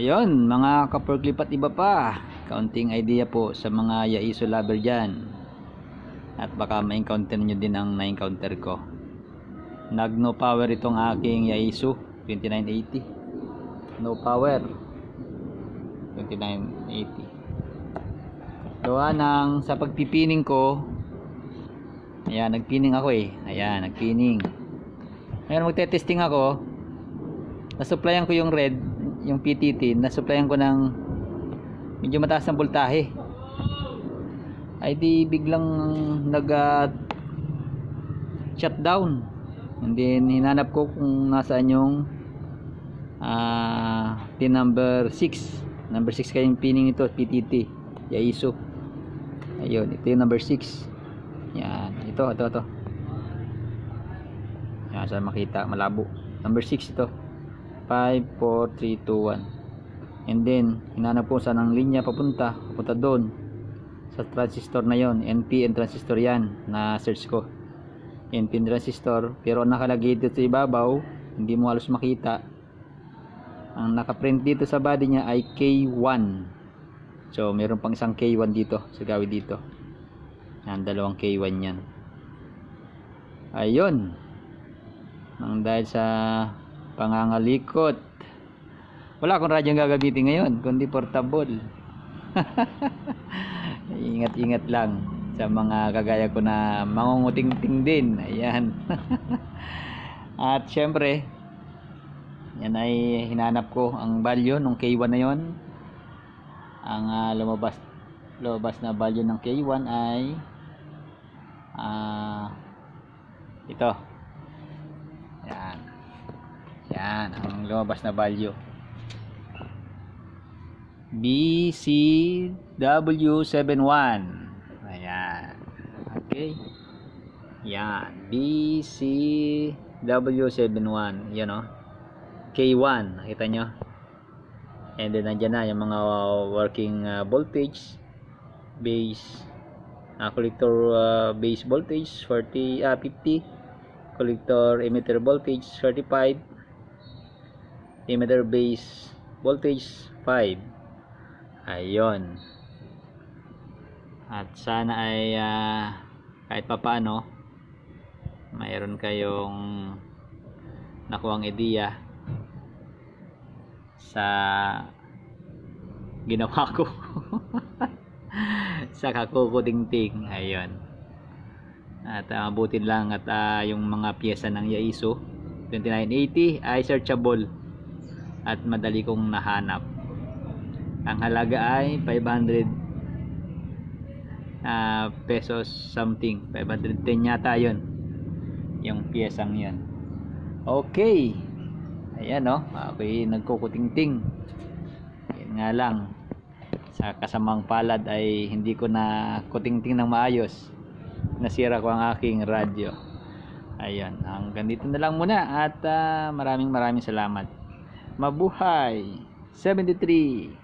Ayun, mga kaporklip at iba pa. Kaunting idea po sa mga Yaiso lover dyan. At baka ma-encounter nyo din ang na-encounter ko. Nag no power itong aking Yaiso 2980. No power. 2980. Gawa ng sa pagpipining ko. Ayan, nagpining ako eh. Ayan, nagpining. Ngayon magte-testing ako. Nasupplyan ko yung red, yung PTT, nasupplyan ko ng medyo mataas ng voltahe. Ay di biglang nag uh, shutdown. And then hinanap ko kung nasaan yung ah pin number 6. Number 6 kayong pining ito, PTT. Yaiso. Ayun, ito yung number 6. Yan, ito, ito, ito. Yan, saan makita, malabo. Number 6 ito. 5, 4, 3, 2, 1. And then, hinanap po saan ang linya papunta. Papunta doon. Sa transistor na yon NPN transistor yan na search ko. NPN transistor. Pero nakalagay dito sa ibabaw, hindi mo halos makita. Ang nakaprint dito sa body niya ay K1. So, meron pang isang K1 dito. Sa gawid dito. Yan, dalawang K1 yan. Ayun. Ang dahil sa pangangalikot. Wala akong radyong gagamitin ngayon, kundi portable. Ingat-ingat lang sa mga kagaya ko na mangunguting-ting din. Ayan. At syempre, yan ay hinanap ko ang value ng K1 na yon. Ang ah, lumabas lumabas na value ng K1 ay ah ito. Yan. Yan ang lumabas na value. BCW71. Ayan. Okay. Yan. BCW71. Yan o. K1. Nakita nyo? And then nandyan na yung mga working uh, voltage base uh, collector uh, base voltage 40 uh, 50 collector emitter voltage 35 emitter base voltage 5 ayun. At sana ay uh, kahit papaano mayroon kayong nakuhang ideya sa ginawa ko. Sa kakukuting-ting. Ayun. At uh, butin lang at uh, yung mga pyesa ng Yaiso 2980 ay searchable at madali kong nahanap. Ang halaga ay 500 uh, pesos something. 510 yata yun yung pyesang yun. Okay. Ayan no ako'y nagkukuting-ting. Yun nga lang. Sa kasamang palad ay hindi ko na kuting-ting ng maayos. Nasira ko ang aking radyo. Ayan hanggang dito na lang muna at uh, maraming maraming salamat mabuhay. 73